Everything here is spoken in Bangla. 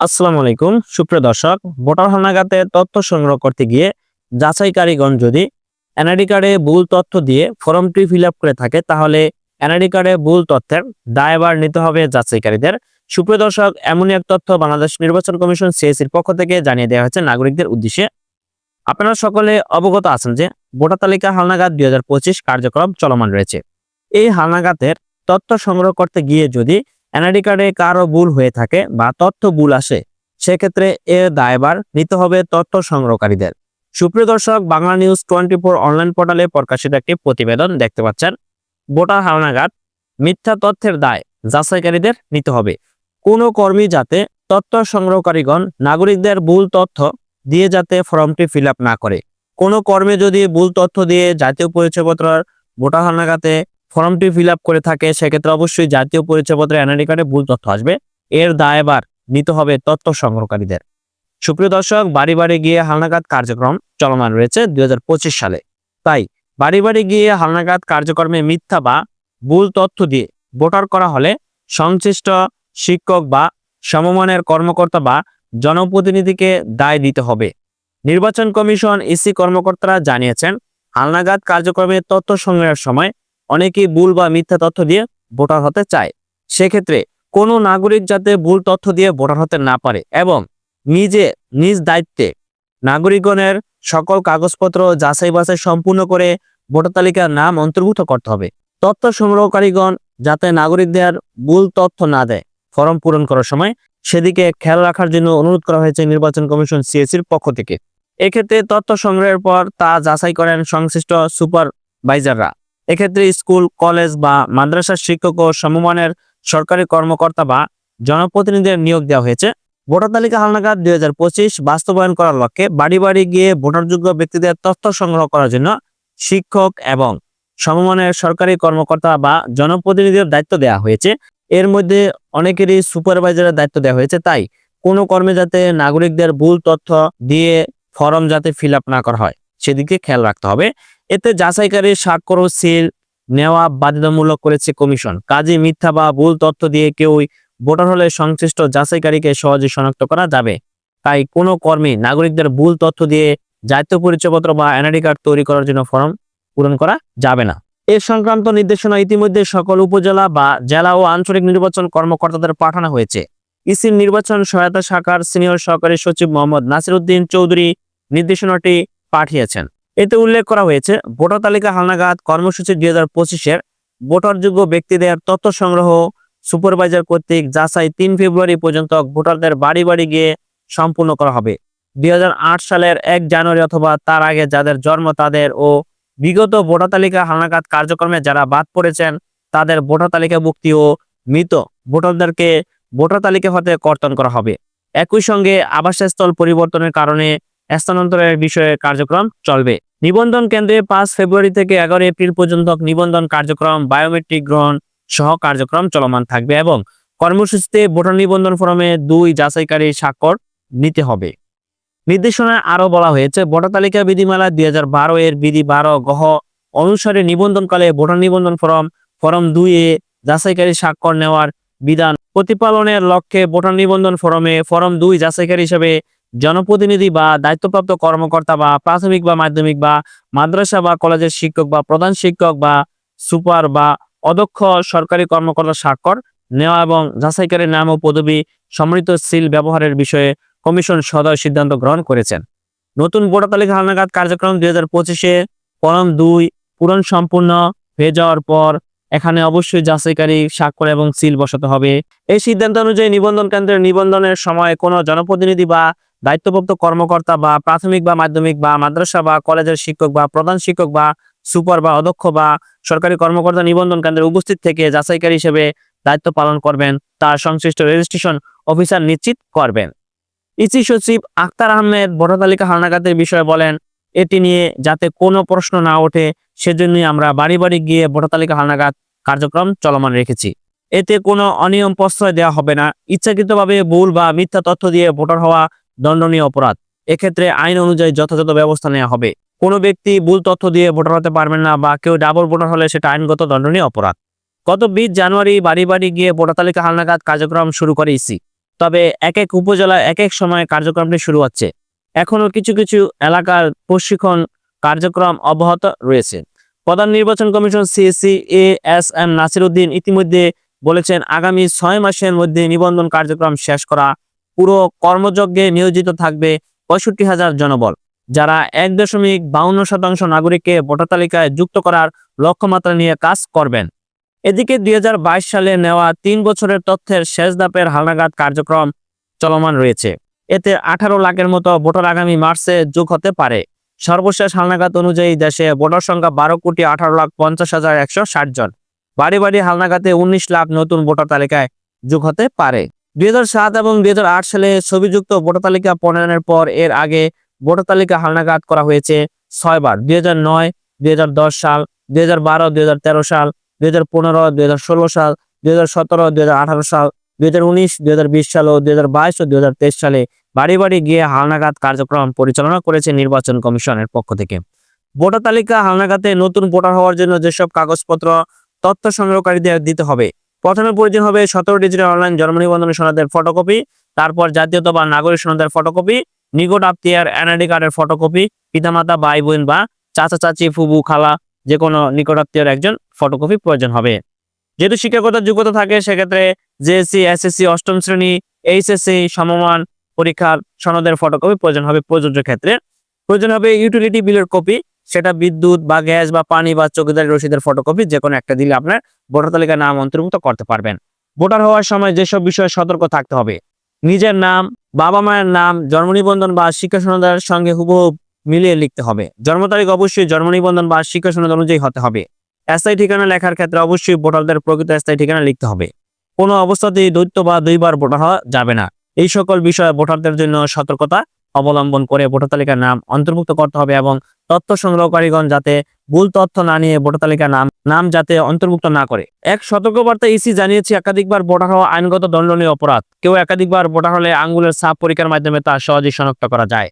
আসসালামু আলাইকুম, সুপ্রিয় দর্শক, ভোটার হালনাগাতে তথ্য সংগ্রহ করতে গিয়ে যাচাইকারীগণ যদি এনআইডি কার্ডে ভুল তথ্য দিয়ে ফর্মটি ফিল করে থাকে, তাহলে এনআইডি কার্ডে ভুল তথ্যের দায়ভার নিতে হবে যাচাইকারীদের। সুপ্রিয় দর্শক, এমনই এক তথ্য বাংলাদেশ নির্বাচন কমিশন সিএসির পক্ষ থেকে জানিয়ে দেওয়া হয়েছে নাগরিকদের উদ্দেশ্যে। আপনারা সকলে অবগত আছেন যে ভোটার তালিকা হালনাগাদ দুই হাজার পঁচিশ কার্যক্রম চলমান রয়েছে। এই হালনাগাতের তথ্য সংগ্রহ করতে গিয়ে যদি এনআইডি কার্ডে কারও ভুল হয়ে থাকে বা তথ্য ভুল আসে, সেক্ষেত্রে এর দায়বার নিতে হবে তথ্য সংগ্রহকারীদের। সুপ্রিয় দর্শক, Bangla news twenty four online পোর্টালে প্রকাশিত একটি প্রতিবেদন দেখতে পাচ্ছেন। ভোটার হালনাগাদ, মিথ্যা তথ্যের দায় যাচাইকারীদের নিতে হবে। কোনো কর্মী যাতে তথ্য সংগ্রহকারীগণ, নাগরিকদের ভুল তথ্য দিয়ে যাতে ফর্মটি ফিল না করে। কোনো কর্মী যদি ভুল তথ্য দিয়ে জাতীয় পরিচয়পত্র ভোটার হালনাগাতে ফর্মটি ফিল করে থাকে সেক্ষেত্রে অবশ্যই জাতীয় পরিচয়পত্রে এনআইডি কার্ডে ভুল তথ্য আসবে। এর দায়ভার নিতে হবে তথ্য সংগ্রহকারীদের। সুপ্রিয় দর্শক, বাড়ি বাড়ি গিয়ে হালনাগাদ কার্যক্রম চলমান রয়েছে দুই সালে। তাই বাড়ি বাড়ি গিয়ে হালনাগাদ কার্যক্রমে মিথ্যা বা ভুল তথ্য দিয়ে ভোটার করা হলে সংশ্লিষ্ট শিক্ষক বা সমমানের কর্মকর্তা বা জনপ্রতিনিধিকে দায় দিতে হবে। নির্বাচন কমিশন ইসি কর্মকর্তারা জানিয়েছেন, হালনাগাদ কার্যক্রমে তথ্য সংগ্রহের সময় অনেকেই ভুল বা মিথ্যা তথ্য দিয়ে ভোটার হতে চায়। সেক্ষেত্রে কোনো নাগরিক যাতে ভুল তথ্য দিয়ে ভোটার হতে না পারে এবং নিজে নিজ দায়িত্বে নাগরিকগণের সকল কাগজপত্র যাচাই বাছাই সম্পূর্ণ করে ভোটার তালিকার নাম অন্তর্ভুক্ত করতে হবে। তথ্য সংগ্রহকারীগণ যাতে নাগরিকদের ভুল তথ্য না দেয়, ফর্ম পূরণ করার সময় সেদিকে খেয়াল রাখার জন্য অনুরোধ করা হয়েছে নির্বাচন কমিশন সিএসির পক্ষ থেকে। এক্ষেত্রে তথ্য সংগ্রহের পর তা যাচাই করেন সংশ্লিষ্ট সুপারভাইজাররা। এক্ষেত্রে স্কুল, কলেজ বা মাদ্রাসার শিক্ষক ও সমমানের সরকারি কর্মকর্তা বা জনপ্রতিনিধিদের নিয়োগ দেওয়া হয়েছে। ভোটার তালিকা হালনাগাদ দুই হাজার পঁচিশ বাস্তবায়ন করার লক্ষ্যে বাড়ি বাড়ি গিয়ে ভোটারযোগ্য ব্যক্তিদের তথ্য সংগ্রহ করার জন্য শিক্ষক এবং সমমানের সরকারি কর্মকর্তা বা জনপ্রতিনিধিদের দায়িত্ব দেওয়া হয়েছে। এর মধ্যে অনেকেরই সুপারভাইজারের দায়িত্ব দেওয়া হয়েছে, তাই কোনো কর্মে যাতে নাগরিকদের ভুল তথ্য দিয়ে ফর্ম যাতে ফিল না করা হয়, সেদিকে খেয়াল রাখতে হবে। এতে যাচাইকারী স্বাক্ষর সিল নেওয়া বাধ্যতামূলক করেছে কমিশন। কাজে মিথ্যা বা ভুল তথ্য দিয়ে কেউই ভোটার হলে সংশ্লিষ্ট যাচাইকারীকে সহজে শনাক্ত করা যাবে। তাই কোনো কর্মী নাগরিকদের ভুল তথ্য দিয়ে জাতীয় পরিচয়পত্র বা এনআইডি কার্ড তৈরি করার জন্য ফর্ম পূরণ করা যাবে না। এ সংক্রান্ত নির্দেশনা ইতিমধ্যে সকল উপজেলা বা জেলা ও আঞ্চলিক নির্বাচন কর্মকর্তাদের পাঠানো হয়েছে। ইসির নির্বাচন সহায়তা শাখার সিনিয়র সহকারী সচিব মোহাম্মদ নাসির উদ্দিন চৌধুরী নির্দেশনাটি পাঠিয়েছেন। এতে উল্লেখ করা হয়েছে, ভোটার তালিকা হালনাগাদ, কর্মসূচি দুই হাজার পঁচিশের ভোটারযোগ্য ব্যক্তিদের তথ্য সংগ্রহ, সুপারভাইজার কর্তৃক যাচাই তিন ফেব্রুয়ারি পর্যন্ত ভোটারদের বাড়ি বাড়ি গিয়ে সম্পূর্ণ করা হবে। দুই হাজার আট সালের এক জানুয়ারি অথবা তার আগে যাদের জন্ম তাদের ও বিগত ভোটার তালিকা হালনাগাদ কার্যক্রমে যারা বাদ পড়েছেন, তাদের ভোটার তালিকা তালিকাভুক্তি ও মৃত ভোটারদেরকে ভোটার তালিকা হতে কর্তন করা হবে। একই সঙ্গে আবাসস্থল পরিবর্তনের কারণে স্থানান্তরের বিষয়ে কার্যক্রম চলবে। নিবন্ধন কেন্দ্রে পাঁচ ফেব্রুয়ারি থেকে এগারো এপ্রিল পর্যন্ত নিবন্ধন কার্যক্রম, বায়োমেট্রিক গ্রহণ সহ কার্যক্রম চলমান থাকবে এবং কর্মসূচিতে ভোটার নিবন্ধন ফর্মে দুই যাচাইকারী স্বাক্ষর নিতে হবে। নির্দেশনায় আরও বলা হয়েছে, ভোটার তালিকা বিধিমালা দুই হাজার বারো এর বিধি বারো গহ অনুসারে নিবন্ধনকালে ভোটার নিবন্ধন ফর্ম ফর্ম দুই এ যাচাইকারী স্বাক্ষর নেওয়ার বিধান প্রতিপালনের লক্ষ্যে ভোটার নিবন্ধন ফরমে ফরম দুই যাচাইকারী হিসেবে জনপ্রতিনিধি বা দায়িত্বপ্রাপ্ত কর্মকর্তা বা প্রাথমিক বা মাধ্যমিক বা মাদ্রাসা বা কলেজের শিক্ষক বা প্রধান শিক্ষক বা সুপার বা অদক্ষ সরকারি কর্মকর্তা স্বাক্ষর নেওয়া এবং যাচাইকারীর নাম ও পদবি সম্মিলিত সিল ব্যবহারের বিষয়ে কমিশন সদয় সিদ্ধান্ত গ্রহণ করেছেন। নতুন ভোটার তালিকা হালনাগাদ কার্যক্রম দুই হাজার পঁচিশে ফরম দুই, পূরণ সম্পূর্ণ, হয়ে যাওয়ার পর এখানে অবশ্যই যাচাইকারী স্বাক্ষর এবং সিল বসাতে হবে। এই সিদ্ধান্ত অনুযায়ী নিবন্ধন কেন্দ্রের নিবন্ধনের সময় কোনো জনপ্রতিনিধি বা দায়িত্বপ্রাপ্ত কর্মকর্তা বা প্রাথমিক বা মাধ্যমিক বা মাদ্রাসা বা কলেজের শিক্ষক বা প্রধান শিক্ষক বা সুপার বা অধ্যক্ষ বা সরকারি কর্মকর্তা নিবন্ধন কেন্দ্রে উপস্থিত থেকে যাচাইকারী হিসেবে দায়িত্ব পালন করবেন, তার সংশ্লিষ্ট রেজিস্ট্রেশন অফিসার নিশ্চিত করবেন। ইসি সচিব আখতার আহমেদ ভোটার তালিকা হালনাগাদের বিষয়ে বলেন, এটি নিয়ে যাতে কোনো প্রশ্ন না ওঠে, সেজন্যই আমরা বাড়ি বাড়ি গিয়ে ভোটার তালিকা হালনাগাদ কার্যক্রম চলমান রেখেছি। এতে কোনো অনিয়ম প্রশ্রয় দেওয়া হবে না। ইচ্ছাকৃতভাবে ভুল বা মিথ্যা তথ্য দিয়ে ভোটার হওয়া দণ্ডনীয় অপরাধ। এক্ষেত্রে আইন অনুযায়ী যথাযথ ব্যবস্থা নেওয়া হবে। কোনো ব্যক্তি ভুল তথ্য দিয়ে ভোটার হতে পারবেন না বা কেউ ডাবল ভোটার হলে সেটা আইনগত দণ্ডনীয় অপরাধ। গত বিশ জানুয়ারি বাড়ি বাড়ি গিয়ে ভোটার তালিকা হালনাগাদ কার্যক্রম শুরু করে ইসি। তবে এক এক উপজেলা এক এক সময় কার্যক্রমটি শুরু হচ্ছে। এখনও কিছু কিছু এলাকার প্রশিক্ষণ কার্যক্রম অব্যাহত রয়েছে। প্রধান নির্বাচন commission CSC A S M Nasir Uddin ইতিমধ্যে বলেছেন, আগামী ছয় মাসের মধ্যে নিবন্ধন কার্যক্রম শেষ করা পুরো কর্মযজ্ঞে নিয়োজিত থাকবে পঁয়ষট্টি হাজার জনবল, যারা এক দশমিক বাউন্ন শতাংশ নাগরিককে ভোটার তালিকায় যুক্ত করার লক্ষ্যমাত্রা নিয়ে কাজ করবেন। এদিকে দুই হাজার বাইশ সালে নেওয়া তিন বছরের তথ্যের শেষ ধাপের হালনাগাদ কার্যক্রম চলমান রয়েছে। এতে আঠারো লাখের মতো ভোটার আগামী মার্চে যোগ হতে পারে। সর্বশেষ হালনাগাদ অনুযায়ী দেশে ভোটার সংখ্যা বারো কোটি আঠারো লাখ পঞ্চাশ হাজার একশো ষাট জন। বাড়ি বাড়ি হালনাগাদে উনিশ লাখ নতুন ভোটার তালিকায় যোগ হতে পারে। দুই সাত এবং দুই হাজার আট সালে ছবিযুক্ত ভোটার তালিকা প্রণয়নের পর এর আগে ভোটার তালিকা হালনাগাদ করা হয়েছে ছয়বার দুই হাজার নয় দুই হাজার দশ সাল দুই হাজার বারো দুই হাজার তেরো সাল দুই হাজার পনেরো দুই হাজার ষোলো সাল দুই হাজার সতেরো দুই হাজার আঠারো সাল দুই হাজার উনিশ দুই হাজার বিশ সাল ও দুই হাজার বাইশ ও দুই হাজার তেইশ সালে বাড়ি বাড়ি গিয়ে হালনাগাদ কার্যক্রম পরিচালনা করেছে নির্বাচন কমিশনের পক্ষ থেকে ভোটার তালিকা হালনাগাদে নতুন ভোটার হওয়ার জন্য যেসব কাগজপত্র তথ্য সংগ্রহকারীদের দিতে হবে প্রথমে প্রয়োজন হবে সতেরো ডিজিটাল অনলাইন জন্ম নিবন্ধন সনদের ফটোকপি তারপর জাতীয়তা বা নাগরিক সনদের ফটোকপি নিকট আত্মীয়ার এনআইডি কার্ডের ফটোকপি পিতামাতা ভাই বোন বা চাচা, চাচি, ফুবু, খালা যে কোনো নিকট আত্মীয়ের একজন ফটোকপি প্রয়োজন হবে। যেহেতু শিক্ষাগত যোগ্যতা থাকে, সেক্ষেত্রে জেএসসি এসএসসি অষ্টম শ্রেণি এইচএসসি সমমান পরীক্ষার সনদের ফটোকপি প্রয়োজন হবে প্রযোজ্য ক্ষেত্রে। প্রয়োজন হবে ইউটিলিটি বিলের কপি সেটা বিদ্যুৎ বা গ্যাস বা পানি বা চৌকিদারি রসিদের ফটোকপি যে কোনো একটা দিলে আপনার ভোটার তালিকায় নাম অন্তর্ভুক্ত করতে পারবেন। ভোটার হওয়ার সময় যেসব বিষয়ে সতর্ক থাকতে হবে, নিজের নাম, বাবা মায়ের নাম, জন্ম নিবন্ধন বা শিক্ষা সনদের সঙ্গে হুবহু মিলিয়ে লিখতে হবে। জন্ম তারিখ অবশ্যই জন্ম নিবন্ধন বা শিক্ষা সনদ অনুযায়ী হতে হবে। স্থায়ী ঠিকানা লেখার ক্ষেত্রে অবশ্যই ভোটারদের প্রকৃত স্থায়ী ঠিকানা লিখতে হবে। কোনো অবস্থাতেই দ্বৈত বা দুইবার ভোটার হওয়া যাবে না। এই সকল বিষয়ে ভোটারদের জন্য সতর্কতা অবলম্বন করে ভোটার তালিকার নাম অন্তর্ভুক্ত করতে হবে এবং তথ্য সংগ্রহকারীগণ যাতে ভুল তথ্য না নিয়ে ভোটার তালিকা নাম নাম যাতে অন্তর্ভুক্ত না করে। এক সতর্কবার্তা ইসি জানিয়েছে, একাধিকবার ভোটার হওয়া আইনগত দণ্ডনীয় অপরাধ। কেউ একাধিকবার ভোটার হলে আঙ্গুলের ছাপ পরীক্ষার মাধ্যমে তা সহজেই শনাক্ত করা যায়।